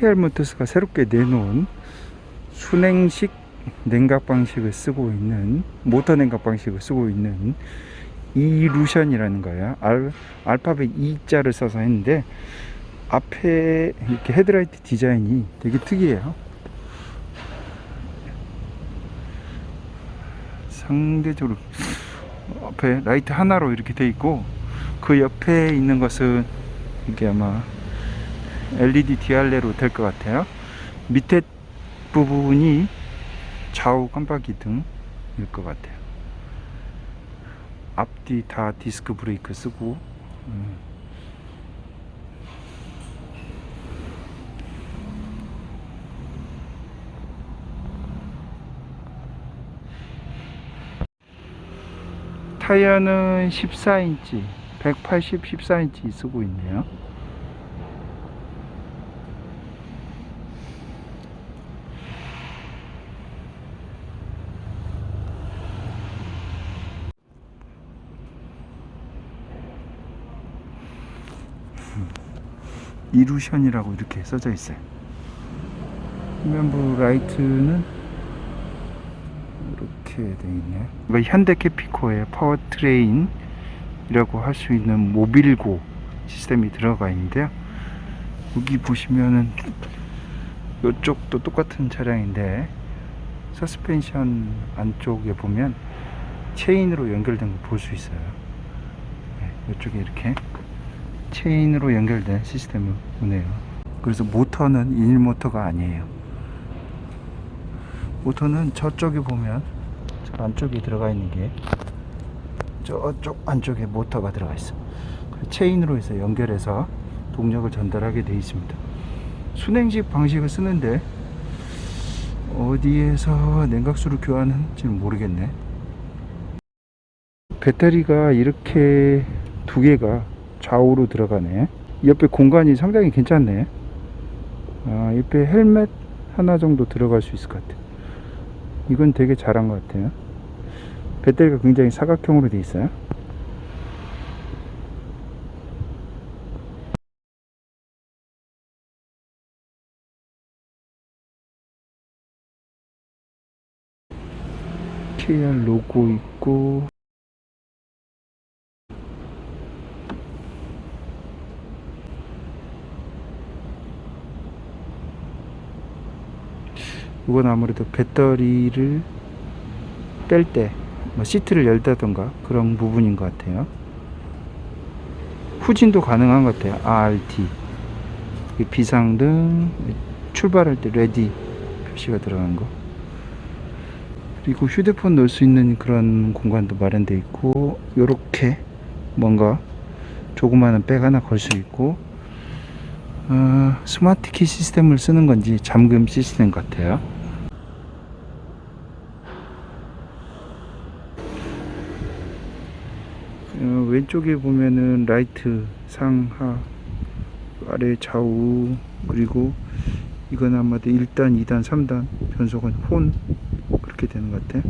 KR 모터스가 새롭게 내놓은 순행식 냉각 방식을 쓰고 있는 모터 냉각 방식을 쓰고 있는 이루션이라는 거야. 알, 알파벳 E자를 써서 했는데 앞에 이렇게 헤드라이트 디자인이 되게 특이해요. 상대적으로 앞에 라이트 하나로 이렇게 돼 있고 그 옆에 있는 것은 이게 아마 LED 디알레로 될 것 같아요. 밑에 부분이 좌우 깜빡이 등일 것 같아요. 앞뒤 다 디스크 브레이크 쓰고 음. 타이어는 14인치 180 14인치 쓰고 있네요 이루션이라고 이렇게 써져 있어요. 후면부 라이트는 이렇게 돼 있네요. 이거 현대 캐피코의 파워트레인이라고 할 수 있는 모빌고 시스템이 들어가 있는데요. 여기 보시면은 이쪽도 똑같은 차량인데 서스펜션 안쪽에 보면 체인으로 연결된 거 볼 수 있어요. 네, 이쪽에 이렇게 체인으로 연결된 시스템을 보네요. 그래서 모터는 인일 모터가 아니에요. 모터는 저쪽에 보면 저 안쪽에 들어가 있는 게 저쪽 안쪽에 모터가 들어가 있어. 그 체인으로 해서 연결해서 동력을 전달하게 되어 있습니다. 순행식 방식을 쓰는데 어디에서 냉각수를 교환하는지는 모르겠네. 배터리가 이렇게 두 개가 좌우로 들어가네. 옆에 공간이 상당히 괜찮네. 아, 옆에 헬멧 하나 정도 들어갈 수 있을 것 같아. 이건 되게 잘한 것 같아요. 배터리가 굉장히 사각형으로 되어 있어요. KR 로고 있고 이건 아무래도 배터리를 뺄 때 뭐 시트를 열다던가 그런 부분인 것 같아요. 후진도 가능한 것 같아요. RT 이 비상등 출발할 때 레디 표시가 들어간 거. 그리고 휴대폰 넣을 수 있는 그런 공간도 마련되어 있고 요렇게 뭔가 조그마한 백 하나 걸 수 있고 어, 스마트키 시스템을 쓰는 건지 잠금 시스템 같아요. 어, 왼쪽에 보면은 라이트 상하 아래 좌우 그리고 이건 아마도 1단, 2단, 3단 변속은 혼 그렇게 되는 것 같아.